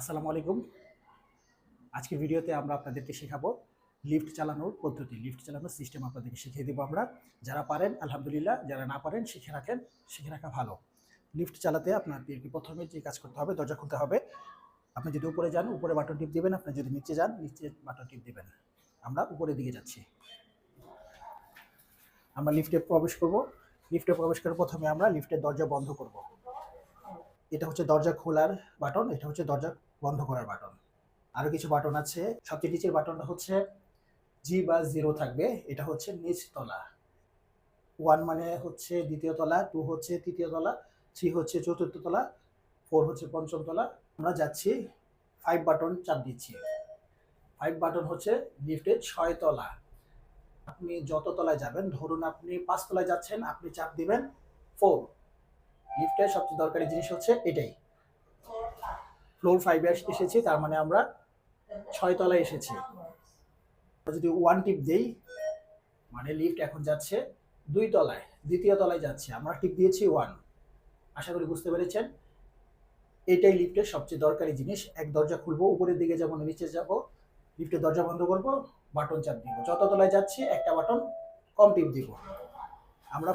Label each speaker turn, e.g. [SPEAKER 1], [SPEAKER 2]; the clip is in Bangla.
[SPEAKER 1] আসসালামু আলাইকুম। আজকের ভিডিওতে আমরা আপনাদেরকে শেখাবো লিফট চালানোর পদ্ধতি। লিফট চালানোর সিস্টেম আপনাদেরকে শিখিয়ে দেবো আমরা। যারা পারেন, আলহামদুলিল্লাহ, যারা না পারেন, শিখে রাখেন, শিখে রাখা ভালো। লিফট চালাতে আপনাদেরকে প্রথমে যে কাজ করতে হবে, দরজা খুলতে হবে। আপনি যদি উপরে যান, উপরে বাটন টিপ দেবেন, আপনি যদি নিচে যান, নিচে বাটন টিপ দেবেন। আমরা উপরের দিকে যাচ্ছি। আমরা লিফটে প্রবেশ করব। লিফটে প্রবেশ করে প্রথমে আমরা লিফটের দরজা বন্ধ করব। এটা হচ্ছে দরজা খোলার বাটন, এটা হচ্ছে দরজা বন্ধ করার বাটন। আরও কিছু বাটন আছে। সবচেয়ে নিচের বাটনটা হচ্ছে জি বা জিরো থাকবে। এটা হচ্ছে নিচ তলা। ওয়ান মানে হচ্ছে দ্বিতীয় তলা টু হচ্ছে তৃতীয় তলা থ্রি হচ্ছে চতুর্থ তলা ফোর হচ্ছে পঞ্চম তলা। আমরা যাচ্ছি ফাইভ বাটন চাপ দিচ্ছি। ফাইভ বাটন হচ্ছে লিফটের ছয় তলা। আপনি যত তলায় যাবেন, ধরুন আপনি পাঁচ তলায় যাচ্ছেন, আপনি চাপ দিবেন ফোর লিফটের সবচেয়ে দরকারি জিনিস হচ্ছে এটাই। ফ্লোর ফাইভে এসেছি, তার মানে আমরা ছয় তলায় এসেছি। যদি ওয়ান টিপ দেই মানে লিফট এখন যাচ্ছে দুই তলায়, দ্বিতীয় তলায় যাচ্ছে, আমরা টিপ দিয়েছি ওয়ান আশা করি বুঝতে পেরেছেন? এটাই লিফটের সবচেয়ে দরকারি জিনিস। এক দরজা খুলবো, উপরের দিকে যাব নিচে যাব লিফটের দরজা বন্ধ করব বাটন চাপ দিব। যত তলায় যাচ্ছি, একটা বাটন কম টিপ দিব। আমরা